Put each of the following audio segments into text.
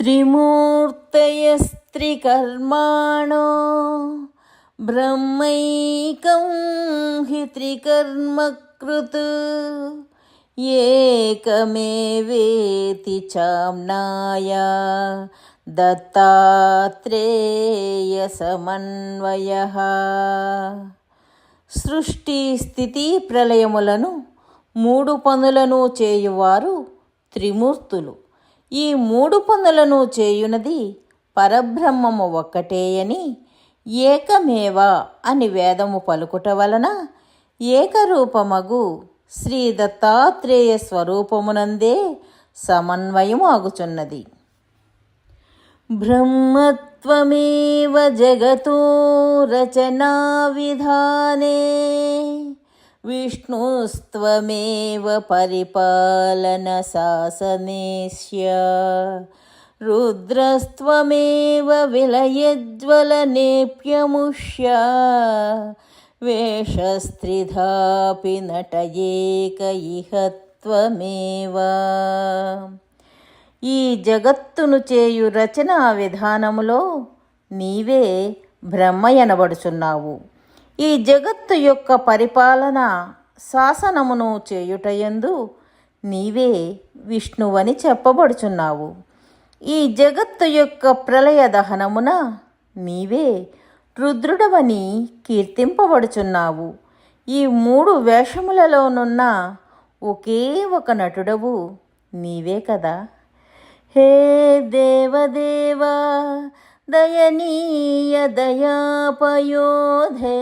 त्रिमूर्तयस्त्रिकर्माणो ब्रह्मैकं हि त्रिकर्मकृत् एकमेवेति चाम्नाय దత్తాత్రేయసమన్వయ సృష్టి స్థితి ప్రళయములను మూడు పనులను చేయువారు త్రిమూర్తులు ఈ మూడు పనులను చేయునది పరబ్రహ్మము ఒక్కటేయని ఏకమేవ అని వేదము పలుకుట వలన ఏకరూపమగు శ్రీ దత్తాత్రేయ స్వరూపమునందే సమన్వయము ఆగుచున్నది. బ్రహ్మత్వమేవ జగతో రచనా విధానే పరిపాలన శాసనేస్య రుద్రస్త్వమేవ విలయజ్వలనేప్యముష్య వేషస్త్రిధాపి నటయేక ఇహ త్వమేవా ఈ జగత్తును చేయు రచనా విధానములో నీవే బ్రహ్మ ఎనబడుచున్నావు ఈ జగత్తు యొక్క పరిపాలన శాసనమును చేయుటయందు నీవే విష్ణువని చెప్పబడుచున్నావు. ఈ జగత్తు యొక్క ప్రళయ దహనమున నీవే రుద్రుడవని కీర్తింపబడుచున్నావు. ఈ మూడు వేషములలోనున్న ఒకే ఒక నటుడవు నీవే కదా. హే దేవదేవా దయనీయ దయాపయోధే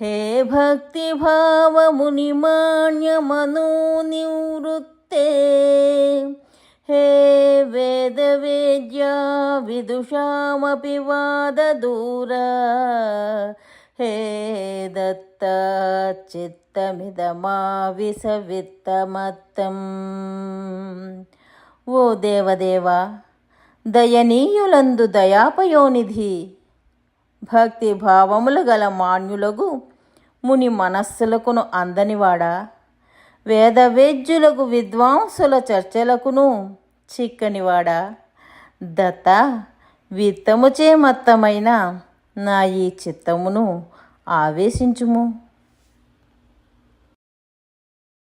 హే భక్తిభావమునిమాన్యమనోనివృత్తే హే వేదవేద్యా విదుషామపి వాదదూరా హే దత్త చిత్తమిదమావిసవిత్తమత్తం ఓ దేవదేవా దయనీయులందు దయాపయోనిధి. భక్తి భావములు గల మాన్యులకు ముని మనస్సులకును అందనివాడా? వేదవేద్యులకు విద్వాంసుల చర్చలకును చిక్కనివాడా? దత్త విత్తముచే మత్తమైన నా ఈ చిత్తమును ఆవేశించుము.